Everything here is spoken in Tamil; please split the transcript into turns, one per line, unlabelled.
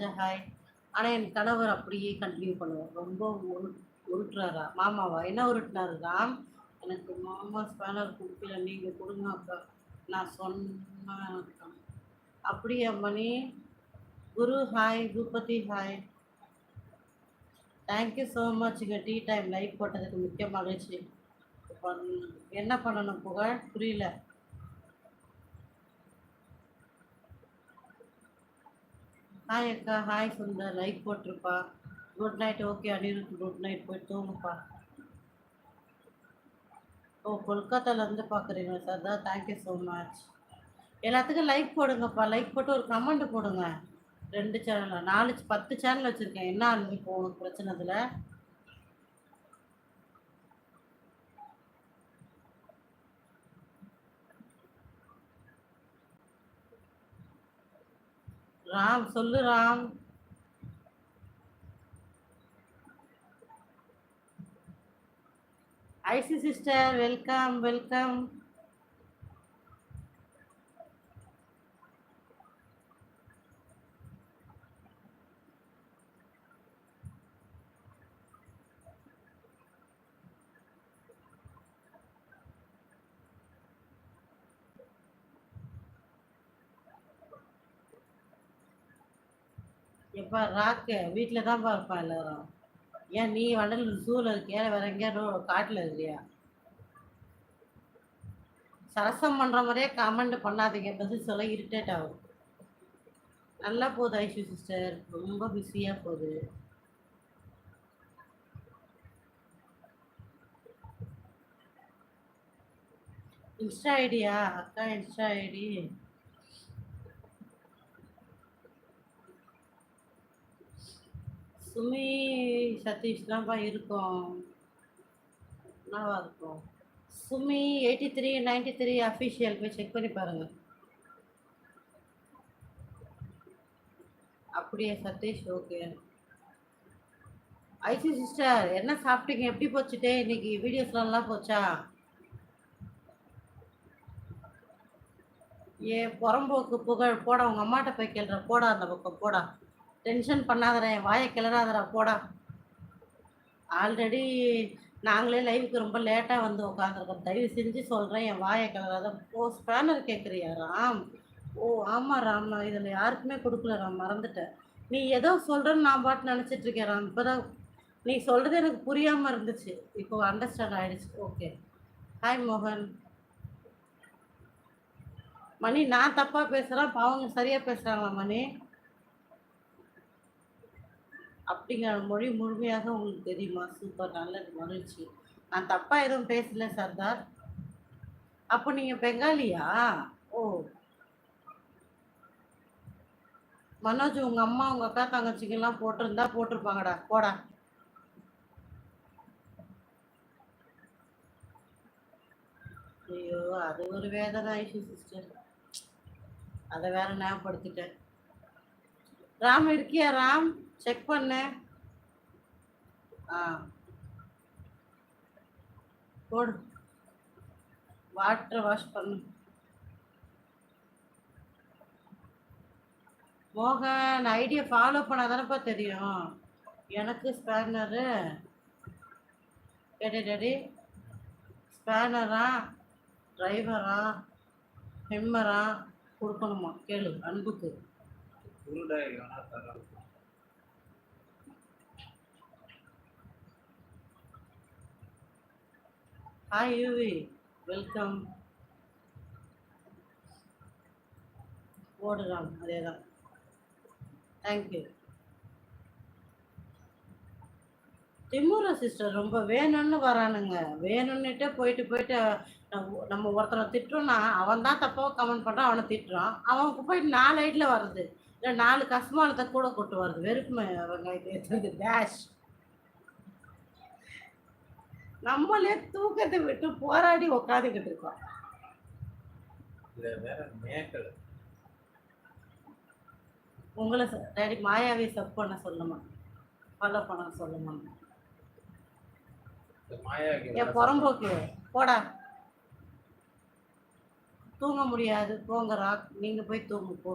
ராஜா ஹாய் ஆனால் என் கணவர் அப்படியே கண்டினியூ பண்ணுவார். ரொம்ப உருட்டுறாரா? மாமாவா? என்ன உருட்டினாரு எனக்கு மாமா ஸ்பேனர் கொடுக்கல. நீங்கள் கொடுங்க அக்கா. நான் சொன்னேன் அப்படியா Mani. Guru hi Boopathi hi thank you so மச்ங்க tea time like போட்டதுக்கு மிக்க மகிழ்ச்சி. என்ன பண்ணணும் புகழ்? புரியல. ஹாய் அக்கா. Hi Sundar like போட்டிருப்பா. Good night okay Anirudh good night போய் தூங்குப்பா. ஓ கொல்கத்தாலேருந்து பார்க்குறீங்க சார்? தான் தேங்க்யூ ஸோ மச் எல்லாத்துக்கும் லைக் போடுங்கப்பா. லைக் போட்டு ஒரு கமெண்ட் போடுங்க. ரெண்டு சேனலில் நாலு பத்து சேனல் வச்சுருக்கேன். என்ன இப்போ உனக்கு பிரச்சனை இதில் ராம் சொல்லு Ram. I see sister welcome welcome. எப்பா ராக்கு வீட்டில் தான்ப்பா இருப்பான் எல்லாரும். ஏன் நீ வண்டலூர் ஜூவில் இருக்கியா? வேற எங்கேயா காட்டில் இருக்கியா? சரசம் பண்ணுற மாதிரியே கமெண்ட் பண்ணாதீங்க. பதில் சொல்ல இரிட்டேட் ஆகும். நல்லா போகுது ஐஷு சிஸ்டர் ரொம்ப பிஸியாக போகுது. இன்ஸ்டா ஐடியா? அக்கா இன்ஸ்டா ஐடி. சுமி சதீஷ் தான்ப்பா இருக்கும். நல்லா இருக்கும்? Sumi eighty three ninety three official போய் செக் பண்ணி பாருங்க. அப்படியே சதீஷ்? ஓகே ஐசி சிஸ்டர் என்ன சாப்பிட்டீங்க? எப்படி போச்சுட்டே இன்னைக்கு வீடியோஸ்லாம் நல்லா போச்சா? ஏ புறம்போக்கு புகழ் போட உங்க அம்மாட்ட போய் கேள்ற போடா அந்த பக்கம் போடா. டென்ஷன் பண்ணாதடா என் வாயை கிளறாதடா போடா. ஆல்ரெடி நாங்களே லைவுக்கு ரொம்ப லேட்டாக வந்து உட்காந்துருக்கோம் தயவு செஞ்சு சொல்கிறேன் என் வாயை கிளறாத. ஓ ஸ்பேனர் கேட்குறியா ராம்? ஓ ஆமாம் ராம். நான் இதில் யாருக்குமே கொடுக்கல ராம். மறந்துட்டேன். நீ ஏதோ சொல்கிறேன்னு நான் பாட்டு நினச்சிட்ருக்கேன் ராம். இப்போ தான் நீ சொல்கிறது எனக்கு புரியாமல் இருந்துச்சு. இப்போ அண்டர்ஸ்டாண்ட் ஆகிடுச்சு ஓகே ஹாய் மோகன். மணி நான் தப்பாக பேசுகிறேன் பாவங்க சரியாக பேசுகிறாங்களா மணி? அப்படிங்கிற மொழி முழுமையாக உங்களுக்கு தெரியுமா? சூப்பர் நல்ல மகிழ்ச்சி. நான் தப்பாக எதுவும் பேசல சர்தார். அப்போ நீங்கள் பெங்காலியா? ஓ. மனோஜ் உங்கள் அம்மா உங்கள் அக்கா தங்கச்சிக்கெல்லாம் போட்டிருந்தா போட்டிருப்பாங்கடா. போடா. ஐயோ அது ஒரு வேதனை ஐஷு சிஸ்டர் அதை வேற ஞாபகப்படுத்திட்டேன். ராம் இருக்கியா ராம்? செக் பண்ணு. ஆ. போடு. வாட்டர் வாஷ் பண்ணு. மோகன் ஐடியா ஃபாலோ பண்ணாதானப்பா தெரியும். எனக்கு ஸ்பேனரு டேடி டேடி ஸ்பேனரா டிரைவரா ஹெம்மரா கொடுக்கணுமா? கேளு அன்புக்கு. ஹாய் யூவி வெல்கம் ஓடுறான் அதே தான் தேங்க்யூ திமுரா சிஸ்டர் ரொம்ப வேணும்னு வரானுங்க. வேணும்னுட்டே போயிட்டு போயிட்டு நம்ம- நம்ம ஒருத்தனை திட்டுறோம்னா அவன் தான் தப்பாக கமெண்ட் பண்ணுறான் அவனை திட்டுறான். அவனுக்கு போயிட்டு நாலு ஐட்டில் வருது. இல்லை நாலு கஸ்மானத்தை கூட கொட்டு வருது வெறுப்பு வெங்காயத்தை டேஷ் நம்மளே தூக்கத்தை விட்டு போராடி உக்காந்துக்கிட்டு இருக்கோம். உங்களை டேடி மாயாவை சப் பண்ண சொல்லுமா? ஃபாலோ பண்ண சொல்லுமா? என் புறம்போக்கு போடா. தூங்க முடியாது போங்க ராக் நீங்கள் போய் தூங்கு போ.